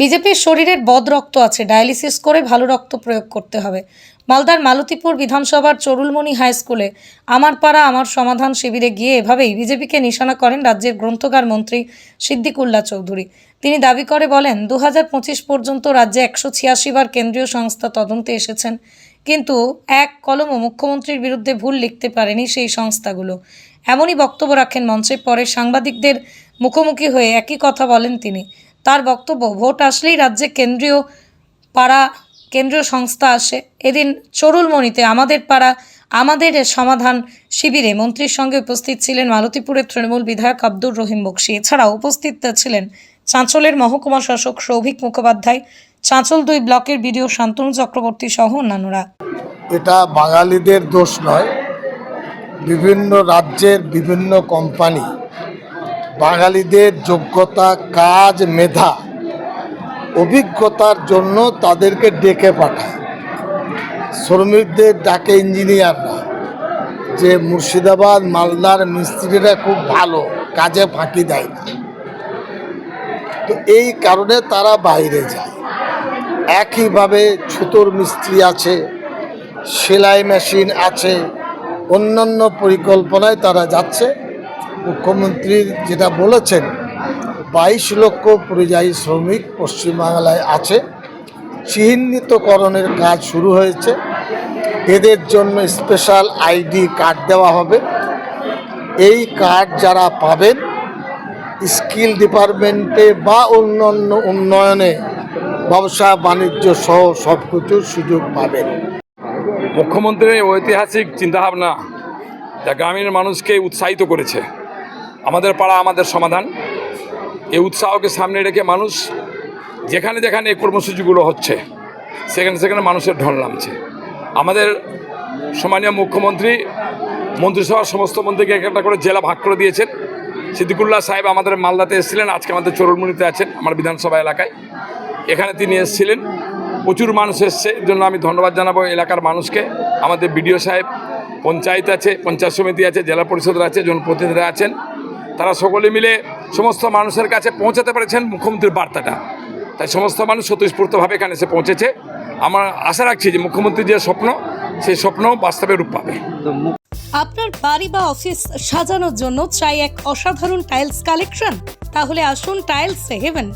বিজেপির শরীরের বদ রক্ত আছে, ডায়ালিসিস করে ভালো রক্ত প্রয়োগ করতে হবে। মালদার মালতীপুর বিধানসভার চরুলমণি হাই স্কুলে আমার পাড়া আমার সমাধান শিবিরে গিয়ে এভাবেই বিজেপিকে নিশানা করেন রাজ্যের গ্রন্থকার মন্ত্রী সিদ্দিকুল্লা চৌধুরী। তিনি দাবি করে বলেন দু হাজার পঁচিশ পর্যন্ত রাজ্যে একশো ছিয়াশি বার কেন্দ্রীয় সংস্থা তদন্তে এসেছেন, কিন্তু এক কলমও মুখ্যমন্ত্রীর বিরুদ্ধে ভুল লিখতে পারেনি সেই সংস্থাগুলো। এমনই বক্তব্য রাখেন মঞ্চে পরে সাংবাদিকদের মুখোমুখি হয়ে একই কথা বলেন তিনি। তার বক্তব্য, ভোট আসলেই রাজ্যে কেন্দ্রীয় পাড়া, কেন্দ্রীয় সংস্থা আসে। এদিন চরুলমণিতে আমাদের পাড়া, আমাদের সমাধান শিবিরে মন্ত্রীর সঙ্গে উপস্থিত ছিলেন মালতীপুরের তৃণমূল বিধায়ক আব্দুর রহিম বক্সি। এছাড়াও উপস্থিত ছিলেন চাঁচলের মহকুমা শাসক সৌভিক মুখোপাধ্যায়, চাঁচল দুই ব্লকের বিডিও শান্তনু চক্রবর্তী সহ অন্যান্যরা। এটা বাঙালিদের দোষ নয়। বিভিন্ন রাজ্যের বিভিন্ন কোম্পানি বাঙালিদের যোগ্যতা, কাজ, মেধা, অভিজ্ঞতার জন্য তাদেরকে ডেকে পাঠায়। শ্রমিকদের ডাকে ইঞ্জিনিয়াররা যে মুর্শিদাবাদ, মালদার মিস্ত্রিরা খুব ভালো, কাজে ফাঁকি দেয় না। তো এই কারণে তারা বাইরে যায়। একইভাবে ছুতোর মিস্ত্রি আছে, সেলাই মেশিন আছে, অন্যান্য পরিকল্পনায় তারা যাচ্ছে। মুখ্যমন্ত্রী যেটা বলেছেন, বাইশ লক্ষ পরিযায়ী শ্রমিক পশ্চিমবাংলায় আছে। চিহ্নিতকরণের কাজ শুরু হয়েছে। এদের জন্য স্পেশাল আইডি কার্ড দেওয়া হবে। এই কার্ড যারা পাবেন, স্কিল ডিপার্টমেন্টে বা অন্যান্য উন্নয়নে, ব্যবসা, বাণিজ্য সহ সব কিছুর সুযোগ পাবেন। মুখ্যমন্ত্রীর ঐতিহাসিক চিন্তাভাবনা যা গ্রামীণ মানুষকে উৎসাহিত করেছে। আমাদের পাড়া আমাদের সমাধান। এই উৎসাহকে সামনে রেখে মানুষ যেখানে যেখানে এই কর্মসূচিগুলো হচ্ছে, সেখানে সেখানে মানুষের ঢল নামছে। আমাদের সম্মানীয় মুখ্যমন্ত্রী, মন্ত্রিসভার সমস্ত মন্ত্রীকে এক একটা করে জেলা ভাগ করে দিয়েছেন। সিদ্দিকুল্লাহ সাহেব আমাদের মালদাতে এসেছিলেন, আজকে আমাদের চরুলমুনিতে আছেন, আমার বিধানসভা এলাকায়। এখানে তিনি এসেছিলেন। প্রচুর মানুষ এসছে, এর জন্য আমি ধন্যবাদ জানাব এলাকার মানুষকে। আমাদের বিডিও সাহেব, পঞ্চায়েত আছে, পঞ্চায়েত সমিতি আছে, জেলা পরিষদের আছে, জনপ্রতিনিধিরা আছেন। তারা সকলে মিলে সমস্ত মানুষের কাছে পৌঁছাতে পেরেছেন মুখ্যমন্ত্রীর বার্তাটা। তাই সমস্ত মানুষ স্বতঃস্ফূর্তভাবে এখানে এসে পৌঁছেছে। আমার আশা রাখছি যে মুখ্যমন্ত্রীর যে স্বপ্ন, সেই স্বপ্ন বাস্তবে রূপ পাবে। আপনার বাড়ি বা অফিস সাজানোর জন্য চাই এক অসাধারণ টাইলস কালেকশন? তাহলে আসুন Tiles Heaven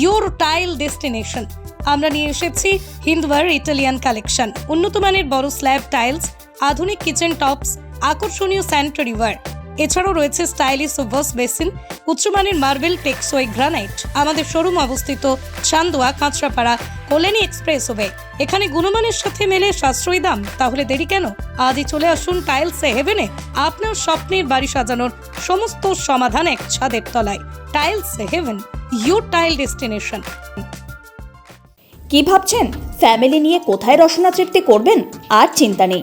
your tile destination. আমরা নিয়ে এসেছি হিন্দওয়ার ইটালিয়ান কালেকশন। উন্নত মানের বড় স্ল্যাব টাইলস, আধুনিক কিচেন টপস, আকর্ষণীয় স্যানিটারি ওয়ার এছাড়াও রয়েছে স্টাইলিশ ওভার্স বেসিন, উচ্চমানের মার্বেল টেক্সোই গ্রানাইট। আমাদের শোরুম অবস্থিত চান্দোয়া, কাঁচরাপাড়া, কল্যাণী এক্সপ্রেস হবে এখানে গুণমানের সাথে মেলে সাশ্রয়ী দাম। তাহলে দেরি কেন? আজই চলে আসুন টাইলস হেভেনে। আপনার স্বপ্নের বাড়ি সাজানোর সমস্ত সমাধান এক ছাদের তলায়। Tiles Heaven your tile destination কি ভাবছেন? ফ্যামিলি নিয়ে কোথায় রসনা তৃপ্তি করবেন? আর চিন্তা নেই।